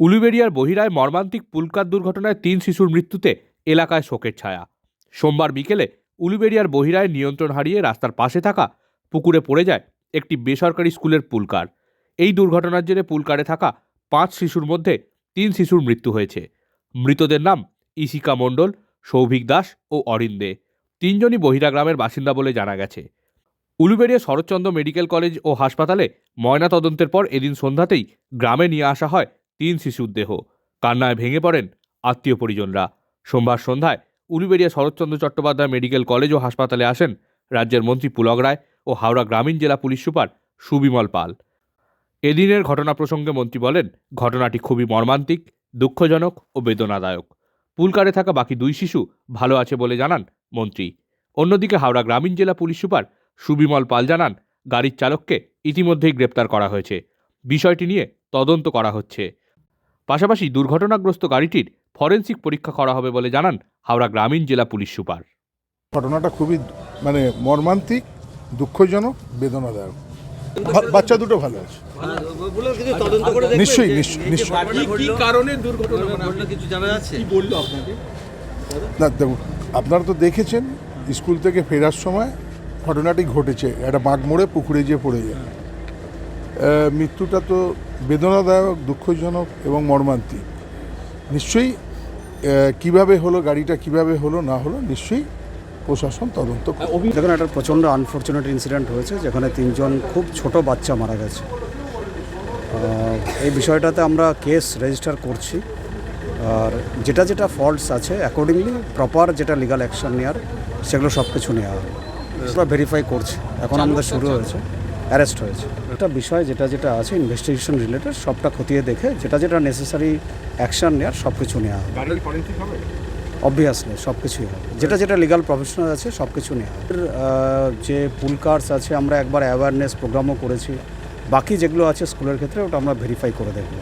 উলুবেড়িয়ার বহিরায় মর্মান্তিক পুলকার দুর্ঘটনায় তিন শিশুর মৃত্যুতে এলাকায় শোকের ছায়া। সোমবার বিকেলে উলুবেড়িয়ার বহিরায় নিয়ন্ত্রণ হারিয়ে রাস্তার পাশে থাকা পুকুরে পড়ে যায় একটি বেসরকারি স্কুলের পুলকার। এই দুর্ঘটনার জেরে পুলকারে থাকা পাঁচ শিশুর মধ্যে তিন শিশুর মৃত্যু হয়েছে। মৃতদের নাম ইশিকা মণ্ডল, সৌভিক দাস ও অরিন দে। তিনজনই বহিরা গ্রামের বাসিন্দা বলে জানা গেছে। উলুবেড়িয়া শরৎচন্দ্র মেডিকেল কলেজ ও হাসপাতালে ময়না তদন্তের পর এদিন সন্ধ্যাতেই গ্রামে নিয়ে আসা হয় তিন শিশুর দেহ। কান্নায় ভেঙে পড়েন আত্মীয় পরিজনরা। সোমবার সন্ধ্যায় উলুবেড়িয়া শরৎচন্দ্র চট্টোপাধ্যায় মেডিকেল কলেজ ও হাসপাতালে আসেন রাজ্যের মন্ত্রী পুলক রায় ও হাওড়া গ্রামীণ জেলা পুলিশ সুপার সুবিমল পাল। এদিনের ঘটনা প্রসঙ্গে মন্ত্রী বলেন, ঘটনাটি খুবই মর্মান্তিক, দুঃখজনক ও বেদনাদায়ক। পুলকারে থাকা বাকি দুই শিশু ভালো আছে বলে জানান মন্ত্রী। অন্যদিকে হাওড়া গ্রামীণ জেলা পুলিশ সুপার সুবিমল পাল জানান, গাড়ির চালককে ইতিমধ্যেই গ্রেপ্তার করা হয়েছে। বিষয়টি নিয়ে তদন্ত করা হচ্ছে। পাশাপাশি দুর্ঘটনাগ্রস্ত গাড়িটির ফরেন্সিক পরীক্ষা করা হবে বলে জানান হাওড়া গ্রামীণ জেলা পুলিশ সুপার। ঘটনাটা খুবই মানে মর্মান্তিক দুঃখজনক বেদনাদায়ক। বাচ্চা দুটো ভালো আছে। বলে কিছু তদন্ত করে দেখবেন নিশ্চয়ই, কারণে দুর্ঘটনা কিছু জানা না দেখুন আপনারা তো দেখেছেন স্কুল থেকে ফেরার সময় ঘটনাটি ঘটেছে। একটা বাঁক মোড়ে পুকুরে যেয়ে পড়ে যায়। মৃত্যুটা তো বেদনাদায়ক দুঃখজনক এবং মর্মান্তিক। নিশ্চয়ই কীভাবে হলো গাড়িটা কীভাবে হলো না হলো নিশ্চয়ই প্রশাসন তদন্ত। দেখুন একটা প্রচণ্ড আনফর্চুনেট ইনসিডেন্ট হয়েছে যেখানে তিনজন খুব ছোট বাচ্চা মারা গেছে। এই বিষয়টাতে আমরা কেস রেজিস্টার করছি। আর যেটা যেটা ফল্টস আছে অ্যাকর্ডিংলি প্রপার যেটা লিগাল অ্যাকশন নেওয়ার সেগুলো সব কিছু নেওয়া হবে। আমরা ভেরিফাই করছি। এখন আমাদের শুরু হয়েছে। অ্যারেস্ট হয়েছে। একটা বিষয় যেটা যেটা আছে ইনভেস্টিগেশন রিলেটেড সবটা খতিয়ে দেখে যেটা যেটা নেসেসারি অ্যাকশন নেওয়ার সব কিছু নেওয়া হবে? অবভিয়াসলি সব কিছুই হবে। যেটা যেটা লিগাল প্রফেশনাল আছে সব কিছু নেওয়া হবে যে পুল কার্ডস আছে আমরা একবার অ্যাওয়ারনেস প্রোগ্রামও করেছি। বাকি যেগুলো আছে স্কুলের ক্ষেত্রে ওটা আমরা ভেরিফাই করে দেখব।